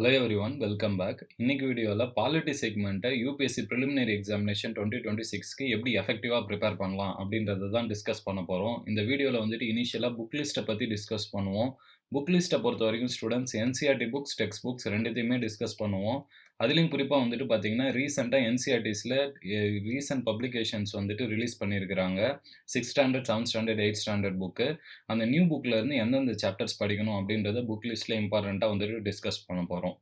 Hello everyone welcome back இன்னைக்கு வீடியோவில் polity செக்மெண்ட்டை UPSC preliminary examination twenty twenty சிக்ஸ்க்கு எப்படி எஃபெக்டிவாக ப்ரிப்பேர் பண்ணலாம் அப்படின்றத தான் டிஸ்கஸ் பண்ண போகிறோம் இந்த வீடியோவில் வந்துட்டு இனிஷியலாக புக் லிஸ்ட்டை பற்றி டிஸ்கஸ் பண்ணுவோம். புக் லிஸ்ட்டை பொறுத்த வரைக்கும் students NCERT books text books ரெண்டுத்தையுமே டிஸ்கஸ் பண்ணுவோம். அதுலேயும் குறிப்பாக வந்துட்டு பார்த்தீங்கன்னா ரீசெண்டாக என்சிஆர்டிஸில் ரீசெண்ட் பப்ளிகேஷன்ஸ் வந்துட்டு ரிலீஸ் பண்ணியிருக்கிறாங்க six standard seventh standard eight standard book அந்த நியூ புக்கிலேருந்து எந்தெந்த சாப்டர்ஸ் படிக்கணும் அப்படின்றத புக் லிஸ்ட்டில் இம்பார்ட்டண்ட்டாக வந்துட்டு டிஸ்கஸ் பண்ண போகிறோம்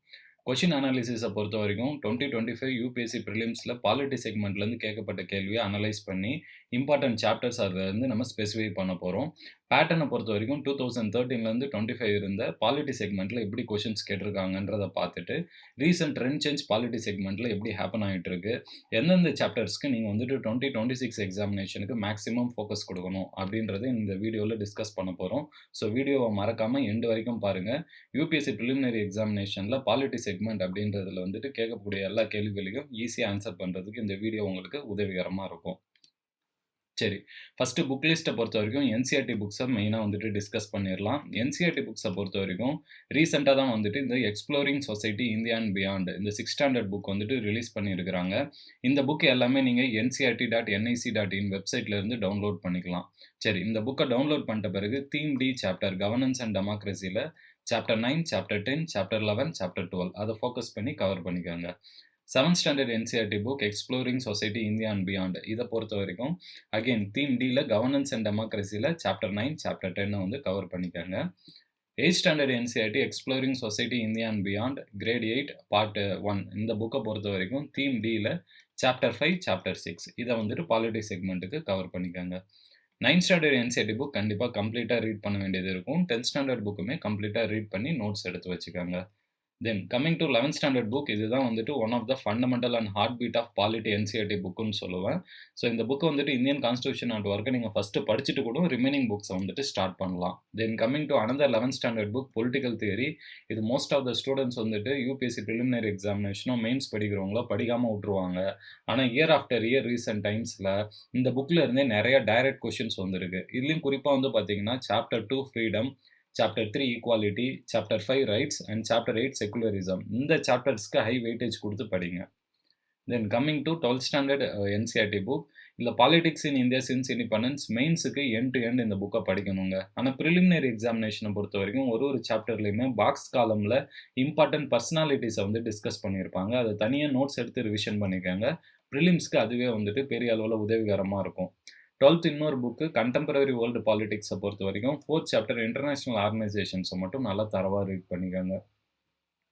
கொஷின் அனாலிசிஸை பொறுத்த வரைக்கும் டுவெண்ட்டி டுவெண்ட்டி ஃபைவ் யூபிஎஸ்சி ப்ரிலிம்ஸில் பாலிட்டி செக்மெண்ட்லேருந்து கேட்கப்பட்ட கேள்வியை அனலைஸ் பண்ணி இம்பார்ட்டன்ட் சாப்டர்ஸ் அதுலேருந்து நம்ம ஸ்பெசிஃபை பண்ண போகிறோம் பேட்டர்னை பொறுத்த வரைக்கும் டூ தௌசண்ட் தேர்ட்டீன்லேருந்து டுவெண்ட்டி ஃபைவ் இருந்த பாலிட்டி செக்மெண்ட்டில் எப்படி கொஷின்ஸ் கேட்டிருக்காங்கன்றதை பார்த்துட்டு ரீசெண்ட் ட்ரெண்ட் சேஞ்ச் பாலிட்டி செக்மெண்ட்டில் எப்படி ஹேப்பன் ஆகிட்டு இருக்கு எந்தெந்த சாப்டர்ஸ்க்கு நீங்கள் வந்துட்டு டுவெண்ட்டி டுவெண்ட்டி சிக்ஸ் எக்ஸாமினேஷனுக்கு மேக்ஸிமம் ஃபோக்கஸ் கொடுக்கணும் அப்படின்றத இந்த வீடியோவில் டிஸ்கஸ் பண்ண போகிறோம் ஸோ வீடியோவை மறக்காமல் எண்டு வரைக்கும் பாருங்கள் யூபிஎஸ்சி ப்ரிலிமினரி எக்ஸாமினேஷனில் பாலிட்டி செக்மெண்ட் அப்படின்றதுல வந்துட்டு கேட்கக்கூடிய எல்லா கேள்விகளையும் ஈஸியாக ஆன்சர் பண்ணுறதுக்கு இந்த வீடியோ உங்களுக்கு உதவிகரமாக இருக்கும். சரி. ஃபஸ்ட்டு புக் லிஸ்ட்டை பொறுத்த வரைக்கும் என்சிஆர்டி புக்ஸை மெயினாக வந்துட்டு டிஸ்கஸ் பண்ணிடலாம் என்சிஆர்டி புக்ஸை பொறுத்த வரைக்கும் ரீசெண்டாக தான் வந்துட்டு இந்த exploring society India and beyond இந்த சிக்ஸ் ஸ்டாண்டர்ட் புக் வந்துட்டு ரிலீஸ் பண்ணியிருக்கிறாங்க இந்த புக் எல்லாமே நீங்கள் NCERT dot NIC dot in வெப்சைட்லேருந்து download பண்ணிக்கலாம். சரி இந்த புக்கை டவுன்லோட் பண்ணிட்ட பிறகு theme D chapter governance and டெமோக்ரஸியில் chapter nine chapter ten chapter eleven chapter twelve அதை ஃபோக்கஸ் பண்ணி கவர் பண்ணிக்கோங்க. Seventh standard NCERT book exploring society India and beyond இதை பொறுத்த வரைக்கும் அகெயின் தீம் டியில் கவர்னன்ஸ் அண்ட் டெமோக்ரஸியில் சாப்டர் நைன் சாப்டர் டென்னை வந்து கவர் பண்ணிக்காங்க eight standard NCERT exploring society India and beyond grade eight part one இந்த புக்கை பொறுத்த வரைக்கும் தீம் டியில் சாப்டர் ஃபைவ் சாப்டர் சிக்ஸ் இதை வந்துட்டு பாலிட்டிக் செக்மெண்ட்டுக்கு கவர் பண்ணிக்காங்க நைன்த் ஸ்டாண்டர்ட் என்சிஆர்டி புக் கண்டிப்பாக கம்ப்ளீட்டாக ரீட் பண்ண வேண்டியது இருக்கும். டென்த் ஸ்டாண்டர்ட் புக்குமே கம்ப்ளீட்டாக ரீட் பண்ணி நோட்ஸ் எடுத்து வச்சுக்கோங்க. Then coming to eleventh standard book இதுதான் வந்துட்டு one of the fundamental and heartbeat of polity NCERT புக்குன்னு சொல்லுவேன். ஸோ இந்த புக்கு வந்துட்டு இந்தியன் கான்ஸ்டியூஷன் அண்ட் ஒர்க்கை நீங்கள் ஃபஸ்ட்டு படிச்சுட்டு கூட ரிமைனிங் புக்ஸை வந்துட்டு ஸ்டார்ட் பண்ணலாம். Then coming to another eleventh standard book political theory இது மோஸ்ட் ஆஃப் த ஸ்டூடெண்ட்ஸ் வந்துட்டு யூபிஎஸ்சி ப்ரிலிமினரி எக்ஸாமினேஷனோ மெயின்ஸ் படிக்கிறவங்களோ படிக்காமல் விட்ருவாங்க ஆனால் இயர் ஆஃப்டர் இயர் ரீசெண்ட் டைம்ஸில் இந்த புக்கில் இருந்தே நிறைய டைரக்ட் கொஷின்ஸ் வந்துருக்கு. இதுலேயும் குறிப்பாக வந்து பார்த்தீங்கன்னா chapter two freedom chapter three equality chapter five rights and chapter eight secularism இந்த சாப்டர்ஸ்க்கு ஹை வெயிட்டேஜ் கொடுத்து படிங்க. Then coming to twelfth standard NCERT book இல்லை politics in India since independence மெயின்ஸுக்கு end to end இந்த புக்கை படிக்கணுங்க. ஆனால் ப்ரிலிமினரி எக்ஸாமினேஷனை பொறுத்த வரைக்கும் ஒரு ஒரு சாப்டர்லையுமே பாக்ஸ் காலமில் இம்பார்ட்டன்ட் பர்சனாலிட்டிஸை வந்து டிஸ்கஸ் பண்ணியிருப்பாங்க. அதை தனியாக நோட்ஸ் எடுத்து ரிவிஷன் பண்ணிக்காங்க. ப்ரிலிம்ஸ்க்கு அதுவே வந்துட்டு பெரிய அளவில் உதவிகரமாக இருக்கும். டுவெல்த் இன்னொரு புக்கு கண்டெம்பரரி வேர்ல்டு பாலிடிக்ஸை பொறுத்த வரைக்கும் ஃபோர்த் சாப்டர் இன்டர்நேஷ்னல் ஆர்கனைசேஷன்ஸை மட்டும் நல்லா தரவாக ரீட் பண்ணிக்கோங்க.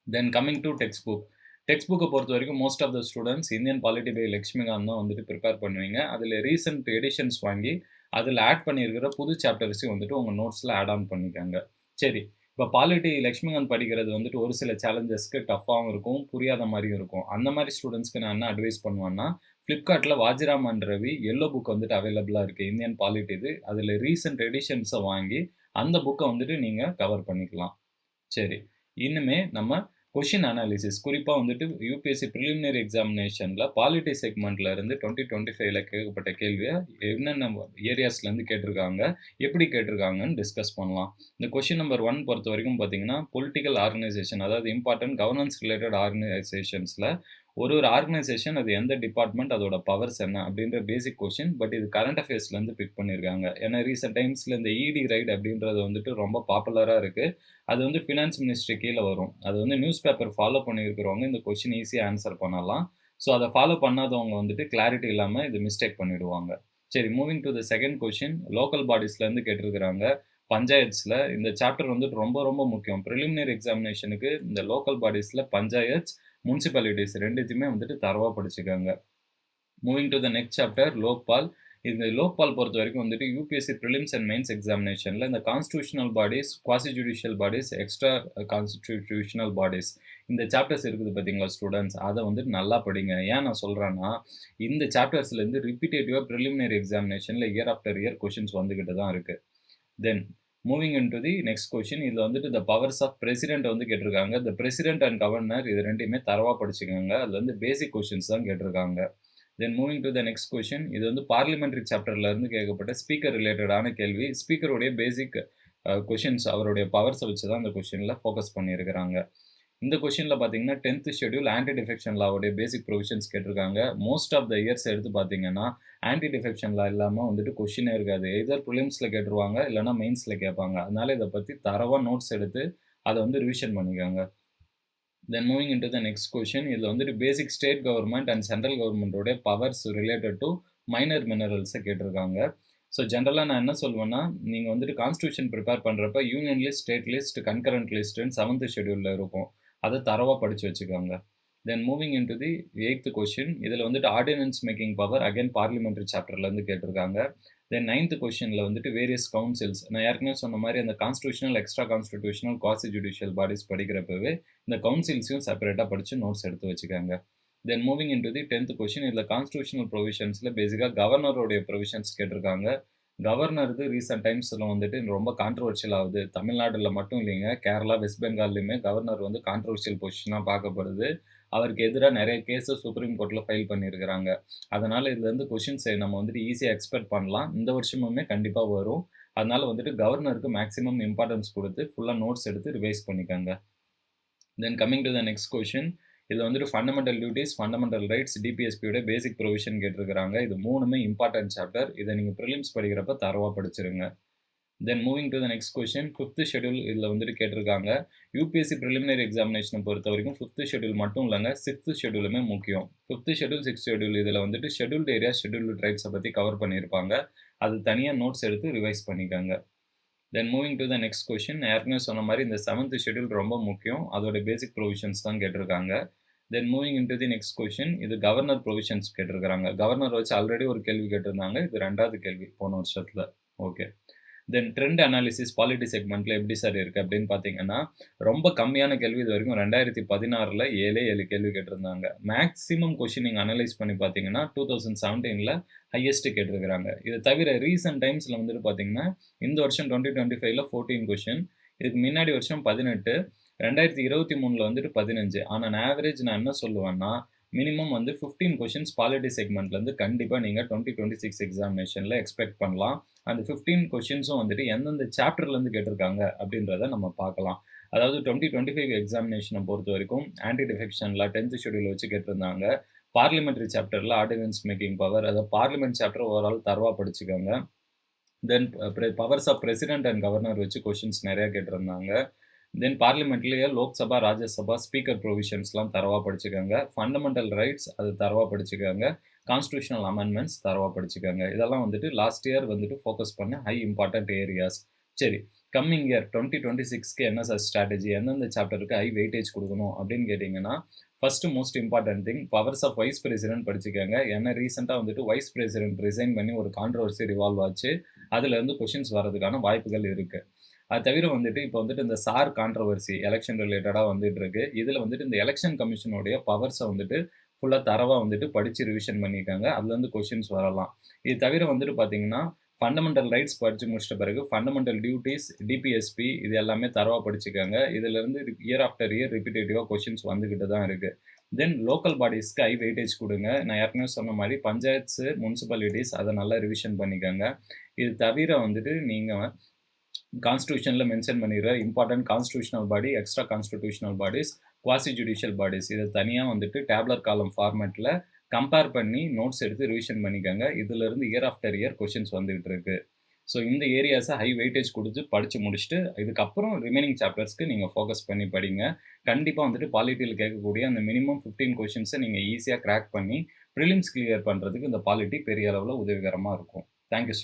Then coming to text book text புக்கை பொறுத்த வரைக்கும் most of the students Indian polity by Laxmikanth தான் வந்துட்டு ப்ரிப்பேர் பண்ணுவீங்க. அதில் ரீசெண்ட் எடிஷன்ஸ் வாங்கி அதில் ஆட் பண்ணியிருக்கிற புது சாப்டர்ஸையும் வந்துட்டு உங்கள் நோட்ஸில் ஆட் ஆன் பண்ணிக்காங்க. சரி இப்போ பாலிட்டி லக்ஷ்மிகாந்த் படிக்கிறது வந்துட்டு ஒரு சில சேலஞ்சஸ்க்கு டஃப்பாகவும் இருக்கும் புரியாத மாதிரியும் இருக்கும். அந்த மாதிரி ஸ்டூடெண்ட்ஸ்க்கு நான் என்ன அட்வைஸ் பண்ணுவேன்னா ஃப்ளிப்கார்ட்டில் வாஜிராமன் ரவி எல்லோ புக் வந்துட்டு அவைலபிளாக இருக்குது இந்தியன் பாலிட்டி இது. அதில் ரீசெண்ட் எடிஷன்ஸை வாங்கி அந்த புக்கை வந்துட்டு நீங்கள் கவர் பண்ணிக்கலாம். சரி. இன்னுமே நம்ம கொஷின் அனாலிசிஸ் குறிப்பாக வந்துட்டு யூபிஎஸ்சி ப்ரிலிமினரி எக்ஸாமினேஷனில் பாலிட்டி செக்மெண்ட்டில் இருந்து டுவெண்ட்டி டுவெண்ட்டி ஃபைவ்ல கேட்கப்பட்ட கேள்வியை என்னென்ன ஏரியாஸ்லேருந்து கேட்டிருக்காங்க எப்படி கேட்டிருக்காங்கன்னு டிஸ்கஸ் பண்ணலாம். இந்த கொஷின் நம்பர் ஒன் பொறுத்த வரைக்கும் பார்த்தீங்கன்னா பொலிட்டிக்கல் ஆர்கனைசேஷன் அதாவது இம்பார்ட்டன்ட் கவர்னன்ஸ் ரிலேட்டட் ஆர்கனைசேஷன்ஸில் ஒரு ஒரு ஆர்கனைசேஷன் அது எந்த டிபார்ட்மெண்ட் அதோட பவர்ஸ் என்ன அப்படின்ற பேசிக் கொஷின் பட் இது கரண்ட் அஃபேர்ஸ்லேருந்து பிக் பண்ணியிருக்காங்க ஏன்னா ரீசெண்ட் டைம்ஸில் இந்த இடி ரைட் அப்படின்றது வந்துட்டு ரொம்ப பாப்புலராக இருக்குது அது வந்து ஃபினான்ஸ் மினிஸ்ட்ரி கீழே வரும். அது வந்து நியூஸ் பேப்பர் ஃபாலோ பண்ணியிருக்கிறவங்க இந்த கொஷின் ஈஸியாக ஆன்சர் பண்ணலாம். ஸோ அதை ஃபாலோ பண்ணாதவங்க வந்துட்டு கிளாரிட்டி இல்லாமல் இது மிஸ்டேக் பண்ணிவிடுவாங்க சரி moving to the second question local பாடிஸ்லேருந்து கேட்டிருக்கிறாங்க. பஞ்சாயத்ஸில் இந்த சாப்டர் வந்துட்டு ரொம்ப ரொம்ப முக்கியம். ப்ரிலிமினரி எக்ஸாமினேஷனுக்கு இந்த லோக்கல் பாடிஸில் பஞ்சாயத்ஸ் முனிசிபாலிட்டிஸ் ரெண்டுத்தையுமே வந்துட்டு தரவாக படிச்சுக்காங்க. Moving to the next chapter Lokpal. இந்த லோக்பால் பொறுத்த வரைக்கும் வந்துட்டு யூபிஎஸ்சி ப்ரிலிம்ஸ் அண்ட் மெயின்ஸ் எக்ஸாமினேஷனில் இந்த constitutional bodies quasi judicial bodies extra constitutional bodies இந்த சாப்டர்ஸ் இருக்குது பார்த்தீங்களா ஸ்டூடெண்ட்ஸ் அதை வந்துட்டு நல்லா படிங்க. ஏன் நான் சொல்கிறேன்னா இந்த சாப்டர்ஸ்லேருந்து ரிப்பீட்டேட்டிவாக ப்ரிலிமினரி எக்ஸாமினேஷனில் இயர் ஆஃப்டர் இயர் கொஷின்ஸ் வந்துக்கிட்டு தான் இருக்குது then moving in to the next question இதில் வந்துட்டு த பவர்ஸ் ஆஃப் பிரசிடென்ட் வந்து கேட்டிருக்காங்க. த பிரசிடென்ட் அண்ட் கவர்னர் இது ரெண்டையுமே தரவாக படிச்சுக்கோங்க அதில் வந்து பேசிக் கொஷின்ஸ் தான் கேட்டிருக்காங்க. Then moving to the next question இது வந்து பார்லிமெண்ட்ரி சாப்டர்லேருந்து கேட்கப்பட்ட ஸ்பீக்கர் ரிலேட்டடான கேள்வி. ஸ்பீக்கருடைய பேசிக் கொஷின்ஸ் அவருடைய பவர்ஸை வச்சு தான் அந்த கொஷினில் ஃபோக்கஸ் பண்ணியிருக்கிறாங்க. இந்த கொஷினில் பார்த்தீங்கன்னா, 10த் ஷெட்யூல் ஆன்டி டிஃபெக்ஷன் லாவுடைய பேசிக் ப்ரொவிஷன்ஸ் கேட்டிருக்காங்க. மோஸ்ட் ஆஃப் த இயர்ஸ் எடுத்து பார்த்தீங்கன்னா, ஆன்டி டிஃபெக்ஷன் லா இல்லாமல் வந்துட்டு கொஷினே இருக்காது. எதர் ப்ரிலிம்ஸில் கேட்டுருவாங்க, இல்லைனா மெயின்ஸில் கேட்பாங்க. அதனால இதை பற்றி தரவாக நோட்ஸ் எடுத்து, அதை வந்து ரிவிஷன் பண்ணிக்காங்க then moving into the next question இதில் வந்துட்டு basic state government and central கவர்மெண்ட்டோடைய powers related to minor மினரல்ஸை கேட்டிருக்காங்க. ஸோ ஜென்ரலாக நான் என்ன சொல்லுவேன்னா நீங்கள் வந்துட்டு கான்ஸ்டியூஷன் ப்ரிப்பேர் பண்ணுறப்ப union list, state list, concurrent லிஸ்ட்டுன்னு seventh ஷெடியூலில் இருக்கும். அதை தரவாக படித்து வச்சுக்கோங்க. Then moving into the eighth question இதில் வந்துட்டு ordinance making power again parliamentary சாப்டர்லேருந்து கேட்டிருக்காங்க. தென் நைன்த்து கொஷினில் வந்துட்டு வேரியஸ் கவுன்சில்ஸ். நான் ஏற்கனவே சொன்ன மாதிரி அந்த constitutional, extra constitutional quasi judicial bodies படிக்கிறப்பவே, இந்த கவுன்சில்ஸையும் செப்பரேட்டாக படித்து நோட்ஸ் எடுத்து வச்சுக்காங்க தென் மூவிங் இன்டூ தி 10த் கொஸ்டின். இதுல கான்ஸ்டிடியூஷனல் ப்ரொவிஷன்ஸில் பேசிக்காக கவர்னருடைய ப்ரொவிஷன்ஸ் கேட்டிருக்காங்க. கவர்னருக்கு ரீசெண்ட் டைம்ஸில் வந்துட்டு ரொம்ப கான்ட்ரோவர்ஷியல் ஆகுது தமிழ்நாட்டில் மட்டும் இல்லைங்க. கேரளா, வெஸ்ட் பெங்கால்லையுமே கவர்னர் வந்து கான்ட்ரவர்ஷியல் பொசிஷனாக பார்க்கப்படுது. அவருக்கு எதிராக நிறைய கேஸு சுப்ரீம் கோர்ட்டில் ஃபைல் பண்ணியிருக்கிறாங்க. அதனால் இதுலேருந்து கொஷின்ஸை நம்ம வந்துட்டு ஈஸியாக எக்ஸ்பெக்ட் பண்ணலாம். இந்த வருஷமுமே கண்டிப்பாக வரும். அதனால் வந்துட்டு கவர்னருக்கு மேக்ஸிமம் இம்பார்ட்டன்ஸ் கொடுத்து ஃபுல்லாக நோட்ஸ் எடுத்து ரிவைஸ் பண்ணிக்கோங்க. Then coming to the next question இதில் வந்துட்டு ஃபண்டமெண்டல் டியூட்டிஸ் ஃபண்டமெண்டல் ரைட்ஸ், டிபிஎஸ்பியோட பேசிக் ப்ரொவிஷன் கேட்டிருக்கிறாங்க இது மூணுமே இம்பார்ட்டன்ட் சாப்டர். இதை நீங்கள் ப்ரிலிம்ஸ் படிக்கிறப்ப தரவாக படிச்சிருங்க. Then moving to the next question. Fifth schedule இதில் வந்துட்டு கேட்டிருக்காங்க. யுபிஎஸ்சி பிரிலிமினரி எக்ஸாமினேஷன பொறுத்தவரைக்கும் 5த் ஷெட்யூல் மட்டும் இல்லங்க, 6த் ஷெட்யூலுமே முக்கியம். 5த் ஷெட்யூல், 6த் ஷெட்யூல் இதில் வந்துட்டு ஷெட்யூல்ட் ஏரியா ஷெட்யூல்ட் ட்ரைப்ஸை பற்றி கவர் பண்ணியிருப்பாங்க. அது தனியாக நோட்ஸ் எடுத்து ரிவைஸ் பண்ணிக்கோங்க. Then moving to the next question ஏற்கனவே சொன்ன மாதிரி இந்த 7த் ஷெட்யூல் ரொம்ப முக்கியம். அதோட பேசிக் ப்ரொவிஷன்ஸ் தான் கேட்டிருக்காங்க. Then moving into the next question இது கவர்னர் ப்ரொவிஷன்ஸ் கேட்டிருக்காங்க. கவர்னர் வச்சு ஆல்ரெடி ஒரு கேள்வி கேட்டிருந்தாங்க. இது ரெண்டாவது கேள்வி போன வருஷத்துல. Okay. Then trend analysis polity செக்மெண்ட்டில் எப்படி சார் இருக்குது அப்படின்னு பார்த்தீங்கன்னா, ரொம்ப கம்மியான கேள்வி இது வரைக்கும் ரெண்டாயிரத்தி பதினாறில் ஏழே ஏழு கேள்வி கேட்டிருந்தாங்க. மேக்ஸிமம் கொஷின் நீங்கள் அனலைஸ் பண்ணி பார்த்தீங்கன்னா, டூ தௌசண்ட் செவன்டீனில் ஹையஸ்ட்டு கேட்டிருக்கிறாங்க இது தவிர ரீசன்ட் டைம்ஸில் வந்துட்டு பார்த்தீங்கன்னா, இந்த வருஷம் டுவெண்ட்டி டுவெண்ட்டி ஃபைவ்ல ஃபோர்டீன் கொஷின் இதுக்கு முன்னாடி வருஷம் 18, 2023ல வந்துட்டு பதினஞ்சு ஆனால் நான் ஆவரேஜ் நான் என்ன சொல்லுவேன்னா, மினிமம் வந்து ஃபிஃப்டீன் கொஷின்ஸ் பாலிட்டி செக்மெண்ட்லேருந்து கண்டிப்பாக நீங்கள் டுவெண்ட்டி டுவெண்ட்டி சிக்ஸ் எக்ஸாமினேஷனில் எக்ஸ்பெக்ட் பண்ணலாம். அந்த ஃபிஃப்டீன் கொஷின்ஸும் வந்துட்டு எந்தெந்த சாப்டர்லேருந்து கேட்டிருக்காங்க அப்படின்றத நம்ம பார்க்கலாம். அதாவது 2025 எக்ஸாமினேஷன பொறுத்தவரைக்கும் ஆன்டி டிஃபெக்ஷன்ல 10த் ஷெட்யூல் வச்சு கேட்டிருந்தாங்க. பார்லிமெண்ட்ரி சாப்டரில் ஆர்டினன்ஸ் மேக்கிங் பவர் அதாவது பார்லிமெண்ட் சாப்டர் ஓவரால் தரவாக படிச்சுக்கோங்க. Then powers of president and governor வச்சு கொஷின்ஸ் நிறையா கேட்டிருந்தாங்க. தென் பார்லிமெண்ட்லேயே லோக்சபா, ராஜ்யசபா, ஸ்பீக்கர் ப்ரொவிஷன்ஸ்லாம் தரவாக படிச்சுக்கோங்க. ஃபண்டமெண்டல் ரைட்ஸ் அது தரவாக படிச்சுக்கோங்க. கான்ஸ்டியூஷனல் அமெண்ட்மெண்ட்ஸ் தரவாக படிச்சுக்கோங்க. இதெல்லாம் வந்துட்டு லாஸ்ட் இயர் வந்துட்டு ஃபோக்கஸ் பண்ண ஹை இம்பார்ட்டன்ட் ஏரியாஸ். சரி, கம்மிங் இயர் 2026க்கு என்ன சார் ஸ்ட்ராட்டஜி? எந்தெந்த சாப்டருக்கு ஹை வெயிட்டேஜ் கொடுக்கணும் அப்படின்னு கேட்டிங்கன்னா first most important thing powers of vice president படிச்சுக்கோங்க. ஏன்னா ரீசெண்டாக வந்துட்டு வைஸ் பிரசிடென்ட் ரிசைன் பண்ணி ஒரு கான்ட்ரவர்சி ரிவால்வ் ஆச்சு. அதுலேருந்து கொஷின்ஸ் வரதுக்கான வாய்ப்புகள் இருக்குது அது தவிர வந்துட்டு இப்போ வந்துட்டு இந்த சார் கான்ட்ரவர்சி எலெக்ஷன் ரிலேட்டடாக வந்துட்டு இருக்கு. இதில் வந்துட்டு இந்த எலெக்ஷன் கமிஷனுடைய பவர்ஸை வந்துட்டு ஃபுல்லாக தரவாக வந்துட்டு படித்து ரிவிஷன் பண்ணியிருக்காங்க அதுலேருந்து கொஷின்ஸ் வரலாம். இது தவிர வந்துட்டு பார்த்தீங்கன்னா, ஃபண்டமெண்டல் ரைட்ஸ் படித்து முடிச்சிட்ட பிறகு ஃபண்டமெண்டல் டியூட்டீஸ், டிபிஎஸ்பி இது எல்லாமே தரவாக படிச்சுக்காங்க இதுலேருந்து இயர் ஆஃப்டர் இயர் ரிப்பீட்டேட்டிவாக கொஷின்ஸ் வந்துக்கிட்டு தான் இருக்குது தென் லோக்கல் பாடிஸ்க்கு ஹை வெயிட்டேஜ் கொடுங்க நான் ஏற்கனவே சொன்ன மாதிரி பஞ்சாயத்து முன்சிபாலிட்டிஸ் அதை நல்லா ரிவிஷன் பண்ணிக்கோங்க. இது தவிர வந்துட்டு நீங்கள் கான்ஸ்டியூஷனில் mention பண்ணிடுற important constitutional body, extra constitutional bodies, quasi judicial bodies இதை தனியாக வந்துட்டு டேப்லர் காலம் ஃபார்மேட்டில் கம்பேர் பண்ணி நோட்ஸ் எடுத்து ரிவிஷன் பண்ணிக்கோங்க. இதுலேருந்து இயர் ஆஃப்டர் இயர் கொஷின்ஸ் வந்துகிட்டு இருக்கு. ஸோ இந்த ஏரியாஸை ஹை வெயிட்டேஜ் கொடுத்து படித்து முடிச்சுட்டு, இதுக்கப்புறம் ரிமைனிங் சாப்டர்ஸ்க்கு நீங்கள் ஃபோக்கஸ் பண்ணி படிங்க. கண்டிப்பாக வந்துட்டு பாலிட்டியில் கேட்கக்கூடிய அந்த மினிமம் ஃபிஃப்டீன் கொஷின்ஸை நீங்கள் ஈஸியாக கிராக் பண்ணி, ப்ரிலிம்ஸ் கிளியர் பண்ணுறதுக்கு இந்த பாலிட்டி பெரிய அளவில் உதவிகரமாக இருக்கும். Thank you